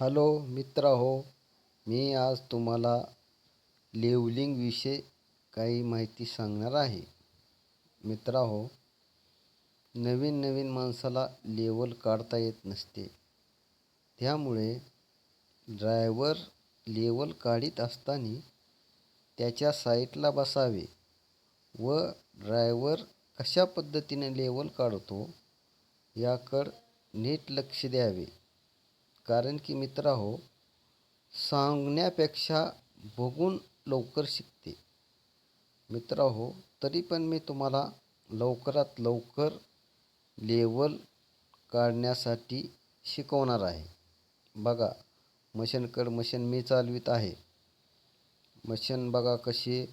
Hello मित्र हो. मी आज तुम्हाला लेवलिंगविषयी काही माहिती सांगणार आहे. मित्रा हो नवीन नवीन माणसाला लेवल काढता येत नसते. त्यामुळे ड्रायव्हर लेवल काढीत असताना त्याच्या साईटला बसावे व ड्रायव्हर कशा पद्धतीने लेवल काढतो याकडं नीट लक्ष द्यावे. कारण की मित्रा हो सांगण्यापेक्षा बघून लवकर शिकते. मित्रा हो तरी पण मी तुम्हाला लवकरात लवकर लेवल काढण्यासाठी शिकवणार आहे. बघा मशीनकडं मशीन मी चालवित आहे. मशीन बघा कशी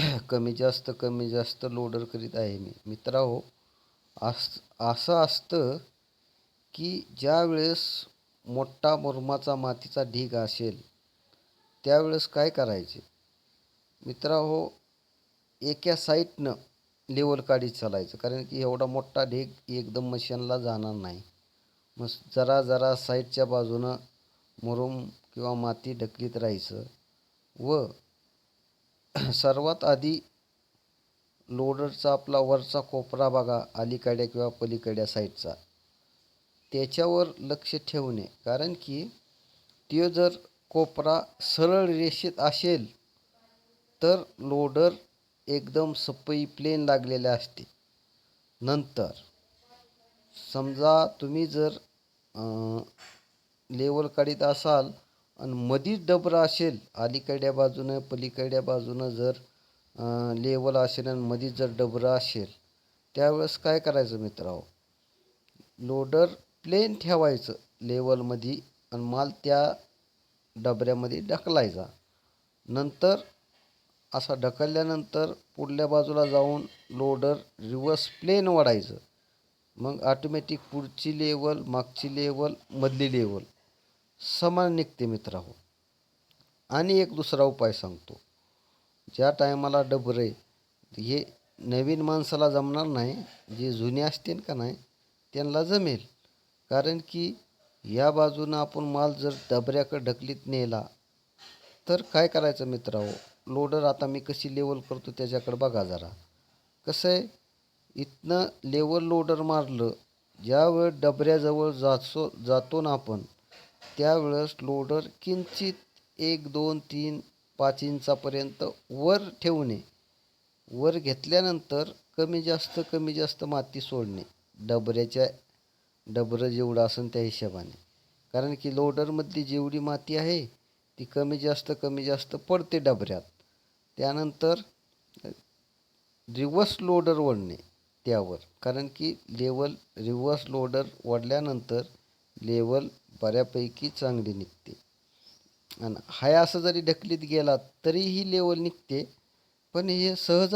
कमी जास्त कमी जास्त लोडर करीत आहे मी. मित्रा हो अस असं असतं की ज्या वेळेस मोठा मुरमाचा मातीचा ढीग असेल त्यावेळेस काय करायचे? मित्रा हो एका साईटनं लेवल काढीत चालायचं कारण की एवढा मोठा ढीग एकदम मशीनला जाणार नाही. मग जरा जरा साईडच्या बाजूनं मुरुम किंवा माती ढकलीत राहायचं. व सर्वात आधी लोडरचा आपला वरचा कोपरा बघा अलीकडे किंवा पलीकड्या साईडचा त्याच्यावर लक्ष ठेवणे. कारण की ते जर कोपरा सरळ रेषेत असेल तर लोडर एकदम सपई प्लेन लागलेले असते. नंतर समजा तुम्ही जर लेवल काढीत असाल आणि मधीच डबरा असेल अलीकडल्या बाजूनं पलीकडल्या बाजूनं जर लेवल असेल आणि मधीच जर डबरा असेल त्यावेळेस काय करायचं मित्रांनो? लोडर प्लेन ठेवायचं लेवलमध्ये आणि माल त्या डबऱ्यामध्ये ढकलायचा. नंतर असा ढकलल्यानंतर पुढल्या बाजूला जाऊन लोडर रिवर्स प्लेन वाढायचं. मग ऑटोमॅटिक पुढची लेवल मागची लेवल मधली लेवल समान निघते मित्राहो आणि एक दुसरा उपाय सांगतो. ज्या टायमाला डबरे हे नवीन माणसाला जमणार नाही जे जुने असतील का नाही त्यांना जमेल. कारण की या बाजूनं आपण माल जर डबऱ्याकडे ढकलीत नेला तर काय करायचं मित्रांनो? लोडर आता मी कशी लेवल करतो त्याच्याकडे बघा जरा. कसं आहे? इथनं लेवल लोडर मारलं ज्यावेळेस डबऱ्याजवळ जातो जातो ना आपण त्यावेळेस लोडर किंचित एक दोन तीन पाच इंचापर्यंत वर ठेवणे. वर घेतल्यानंतर कमी जास्त कमी जास्त माती सोडणे. डबऱ्याच्या डबरं जेवढं असेल त्या हिशोबाने. कारण की लोडरमधली जेवढी माती आहे ती कमी जास्त कमी जास्त पडते डबऱ्यात. त्यानंतर रिवर्स लोडर ओढणे त्यावर. कारण की लेवल रिवर्स लोडर ओढल्यानंतर लेवल बऱ्यापैकी चांगली निघते. आणि हाय असं जरी ढकलीत गेला तरीही लेवल निघते. पण हे सहजासहज